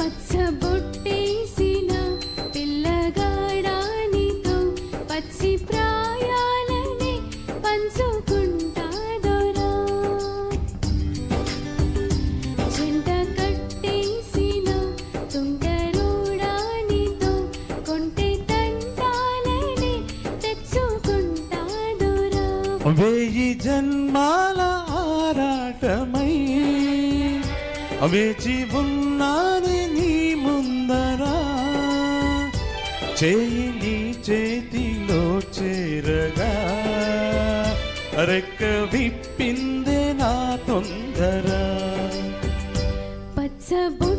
పచ్చబొట్టేసిన పిల్లగాడానితో పచ్చి ప్రాయాలని పంచుకుంటాదోరా. జంట కట్టేసిన తుంటరోడానితో కొంటె తంటాలని తెచ్చుకుంటాదోరా. వెయ్యి జన్మాల ఆరాటమై వేచి ఉన్నాను చేయి చేతిలో చేరగా రెక్క విప్పిందే నా తొందర. పచ్చబొట్టేసిన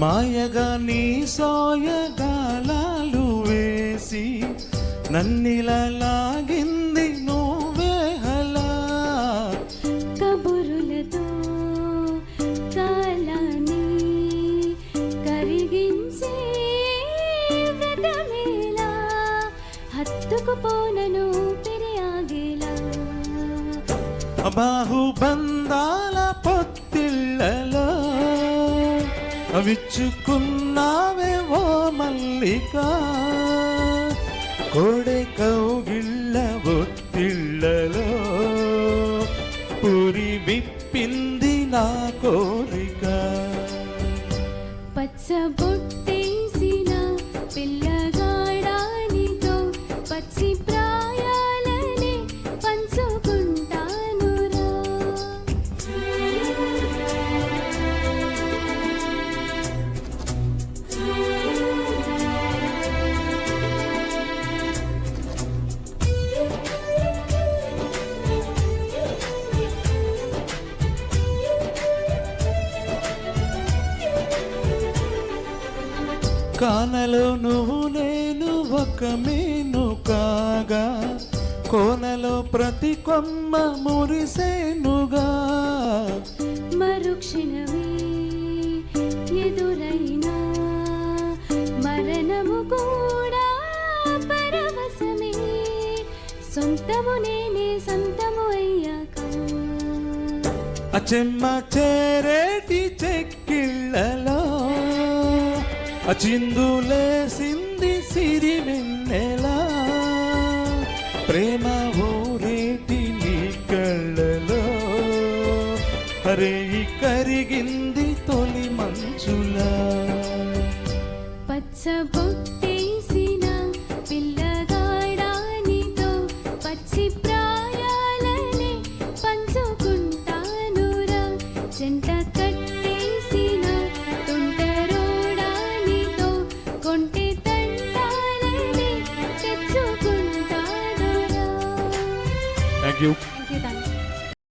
మాయగా నీ సోయగాలాలు వేసి నన్నిలా లాగింది నువ్వే హలా కబురులతో కాలాన్ని కరిగించే వ్రతమేలా హత్తుకుపోనను పెరియాగేలా. బాహుబంధాల పొత్తిళ్ళలో విచ్చుకున్నావే ఓ మల్లిక. కోడె కౌగిళ్ళ ఒత్తిళ్ళలో పురి విప్పింది నా కోరిక. పచ్చబొట్టేసిన కానలో నువ్వు నేను ఒక మేను కాగా కోనలో ప్రతి కొమ్మ మురిసేనుగా. మరుక్షణమే ఎదురైనా మరణము కూడా పరవశమే. సొంతము నేనే సొంతము అయ్యాక. అచెమ్మ చేరేటి చెక్కిళ్ళలో అచిందులేసింది సిరి వెన్నెలా. ప్రేమ ఊరేటి నీ కళ్ళలో. అరే కరిగింది తొలి మంచులా. పచ్చబొట్టేసిన పిల్లగాడానితో పచ్చి ప్రాయాలని పంచుకుంటానురా. చెంట Thank you.